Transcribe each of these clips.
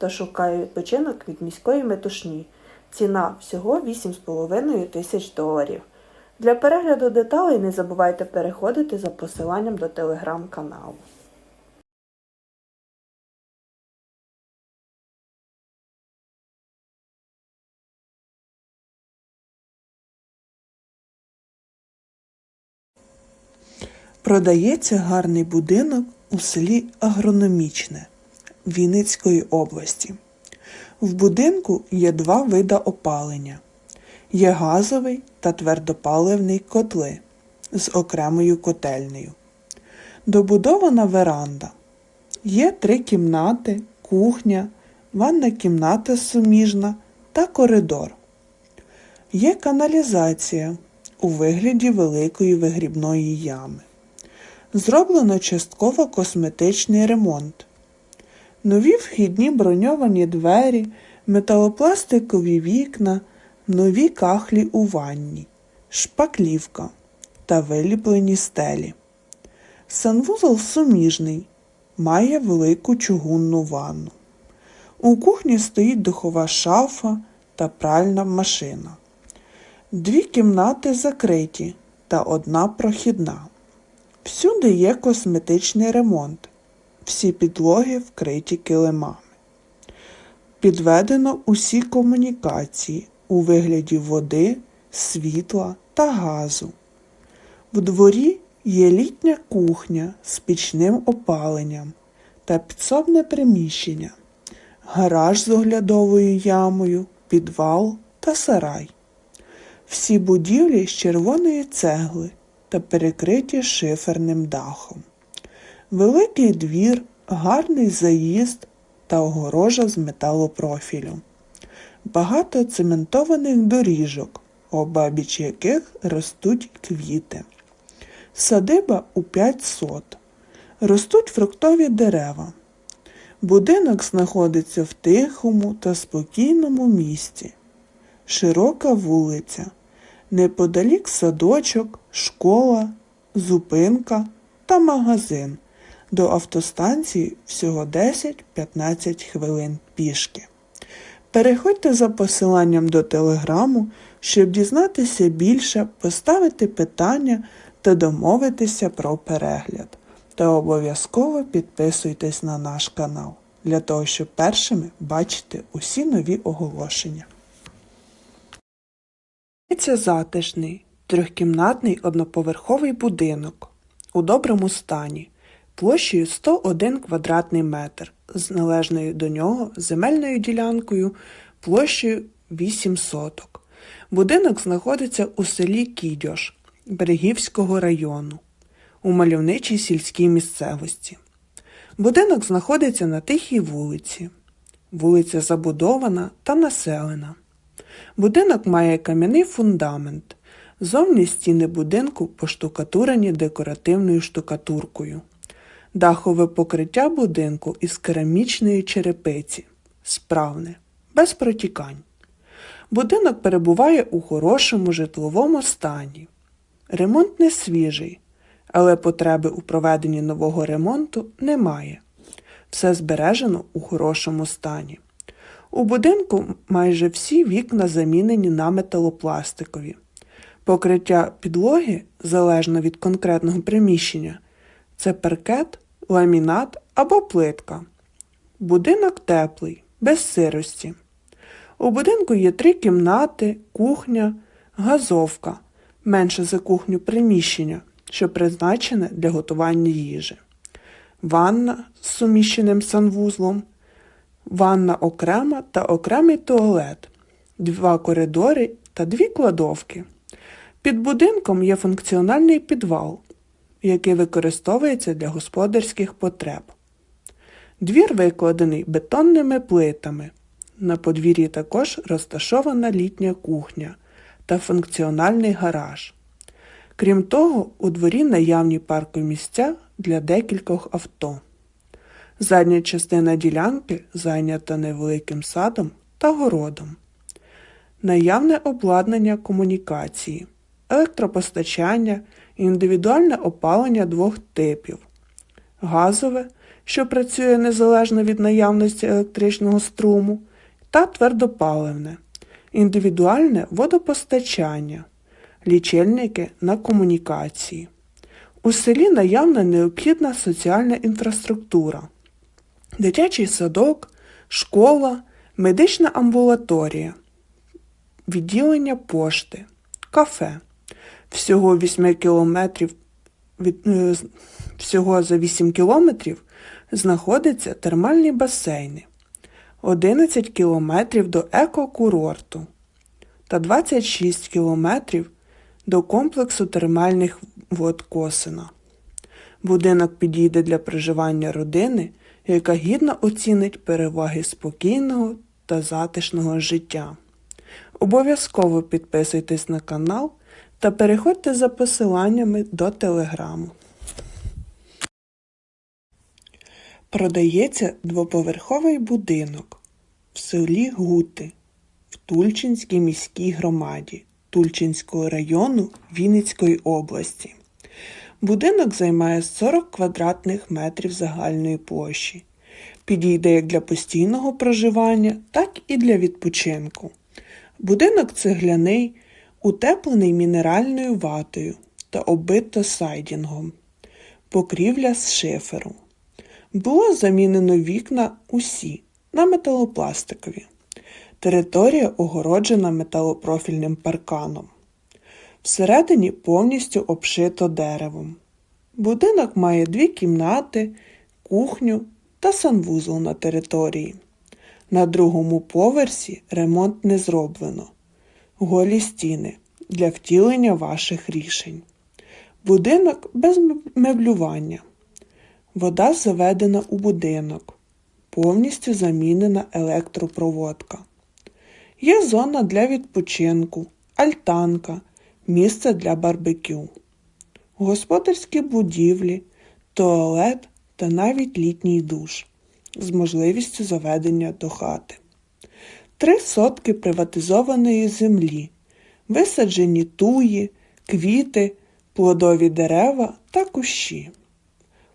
хто шукає відпочинок від міської метушні. Ціна всього 8,5 тисяч доларів. Для перегляду деталей не забувайте переходити за посиланням до телеграм-каналу. Продається гарний будинок у селі Агрономічне Вінницької області. В будинку є два вида опалення: є газовий та твердопаливний котли з окремою котельнею. Добудована веранда. Є три кімнати, кухня, ванна кімната суміжна та коридор. Є каналізація у вигляді великої вигрібної ями. Зроблено частково косметичний ремонт. Нові вхідні броньовані двері, металопластикові вікна, нові кахлі у ванні, шпаклівка та виліплені стелі. Санвузол суміжний, має велику чугунну ванну. У кухні стоїть духова шафа та пральна машина. Дві кімнати закриті та одна прохідна. Всюди є косметичний ремонт. Всі підлоги вкриті килимами. Підведено усі комунікації у вигляді води, світла та газу. В дворі є літня кухня з пічним опаленням та підсобне приміщення, гараж з оглядовою ямою, підвал та сарай. Всі будівлі з червоної цегли та перекриті шиферним дахом. Великий двір, гарний заїзд та огорожа з металопрофілю. Багато цементованих доріжок, обабіч яких ростуть квіти. Садиба у п'ять сот. Ростуть фруктові дерева. Будинок знаходиться в тихому та спокійному місці. Широка вулиця. Неподалік садочок, школа, зупинка та магазин. До автостанції всього 10-15 хвилин пішки. Переходьте за посиланням до телеграму, щоб дізнатися більше, поставити питання та домовитися про перегляд. Та обов'язково підписуйтесь на наш канал для того, щоб першими бачити усі нові оголошення. Це затишний, трьохкімнатний одноповерховий будинок у доброму стані, площею 101 квадратний метр, з належною до нього земельною ділянкою площею 8 соток. Будинок знаходиться у селі Кідьош Берегівського району у мальовничій сільській місцевості. Будинок знаходиться на тихій вулиці. Вулиця забудована та населена. Будинок має кам'яний фундамент. Зовні стіни будинку поштукатурені декоративною штукатуркою. Дахове покриття будинку із керамічної черепиці. Справне, без протікань. Будинок перебуває у хорошому житловому стані. Ремонт не свіжий, але потреби у проведенні нового ремонту немає. Все збережено у хорошому стані. У будинку майже всі вікна замінені на металопластикові. Покриття підлоги, залежно від конкретного приміщення, це паркет, ламінат або плитка. Будинок теплий, без сирості. У будинку є три кімнати, кухня, газовка, менше за кухню приміщення, що призначене для готування їжі, ванна з суміщеним санвузлом, ванна окрема та окремий туалет, два коридори та дві кладовки. Під будинком є функціональний підвал, який використовується для господарських потреб. Двір викладений бетонними плитами. На подвір'ї також розташована літня кухня та функціональний гараж. Крім того, у дворі наявні паркові місця для декількох авто. Задня частина ділянки зайнята невеликим садом та городом. Наявне обладнання комунікації, електропостачання, індивідуальне опалення двох типів, газове, що працює незалежно від наявності електричного струму, та твердопаливне, індивідуальне водопостачання, лічильники на комунікації. У селі наявна необхідна соціальна інфраструктура, дитячий садок, школа, медична амбулаторія, відділення пошти, кафе. Всього 8 кілометрів від, е, всього за 8 кілометрів знаходяться термальні басейни, 11 кілометрів до екокурорту та 26 кілометрів до комплексу термальних вод Косина. Будинок підійде для проживання родини, яка гідно оцінить переваги спокійного та затишного життя. Обов'язково підписуйтесь на канал та переходьте за посиланнями до телеграму. Продається двоповерховий будинок в селі Гути в Тульчинській міській громаді Тульчинського району Вінницької області. Будинок займає 40 квадратних метрів загальної площі. Підійде як для постійного проживання, так і для відпочинку. Будинок цегляний, утеплений мінеральною ватою та оббито сайдінгом. Покрівля з шиферу. Було замінено вікна усі на металопластикові. Територія огороджена металопрофільним парканом. Всередині повністю обшито деревом. Будинок має дві кімнати, кухню та санвузол на території. На другому поверсі ремонт не зроблено. Голі стіни для втілення ваших рішень. Будинок без меблювання. Вода заведена у будинок. Повністю замінена електропроводка. Є зона для відпочинку, альтанка, місце для барбекю, господарські будівлі, туалет та навіть літній душ з можливістю заведення до хати. Три сотки приватизованої землі, висаджені туї, квіти, плодові дерева та кущі.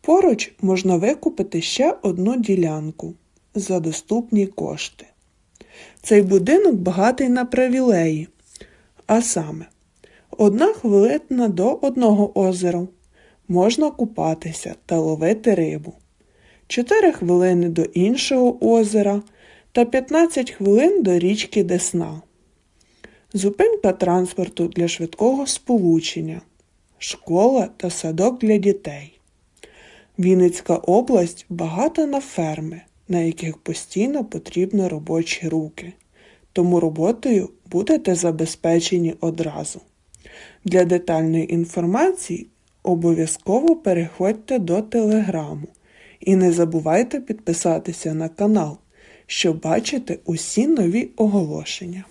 Поруч можна викупити ще одну ділянку за доступні кошти. Цей будинок багатий на привілеї, а саме, одна хвилина до одного озера можна купатися та ловити рибу, 4 хвилини до іншого озера та 15 хвилин до річки Десна. Зупинка транспорту для швидкого сполучення, школа та садок для дітей. Вінницька область багата на ферми, на яких постійно потрібні робочі руки, тому роботою будете забезпечені одразу. Для детальної інформації обов'язково переходьте до телеграму і не забувайте підписатися на канал, щоб бачити усі нові оголошення.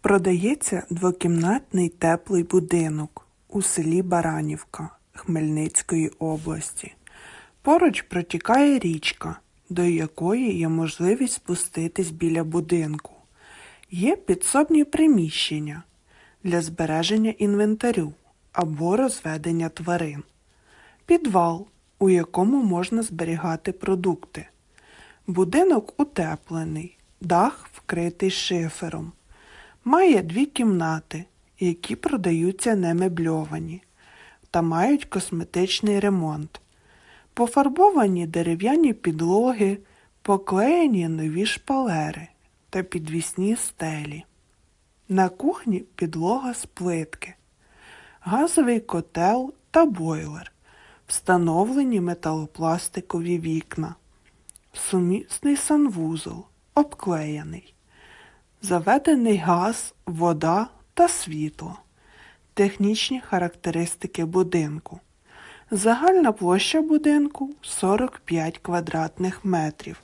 Продається двокімнатний теплий будинок у селі Баранівка Хмельницької області. Поруч протікає річка, до якої є можливість спуститись біля будинку. Є підсобні приміщення для збереження інвентарю або розведення тварин. Підвал, у якому можна зберігати продукти. Будинок утеплений, дах вкритий шифером. Має дві кімнати, які продаються немебльовані та мають косметичний ремонт. Пофарбовані дерев'яні підлоги, поклеєні нові шпалери та підвісні стелі. На кухні підлога з плитки, газовий котел та бойлер, встановлені металопластикові вікна, сумісний санвузол, обклеєний, заведений газ, вода та світло. Технічні характеристики будинку. Загальна площа будинку 45 квадратних метрів.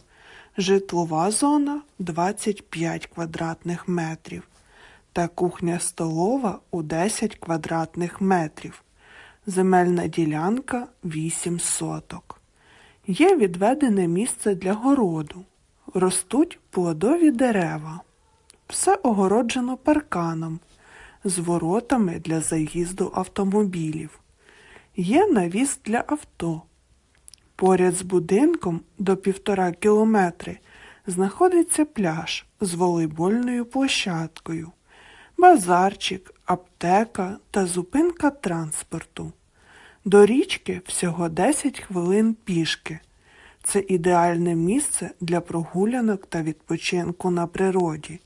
Житлова зона 25 квадратних метрів. Та кухня-столова у 10 квадратних метрів. Земельна ділянка 8 соток. Є відведене місце для городу. Ростуть плодові дерева. Все огороджено парканом з воротами для заїзду автомобілів. Є навіс для авто. Поряд з будинком до півтора кілометри знаходиться пляж з волейбольною площадкою, базарчик, аптека та зупинка транспорту. До річки всього 10 хвилин пішки. Це ідеальне місце для прогулянок та відпочинку на природі.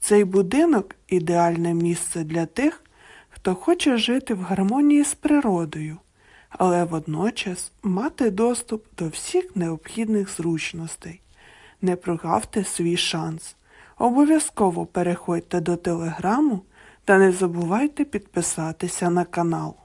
Цей будинок ідеальне місце для тих, хто хоче жити в гармонії з природою, але водночас мати доступ до всіх необхідних зручностей. Не прогавте свій шанс. Обов'язково переходьте до телеграму та не забувайте підписатися на канал.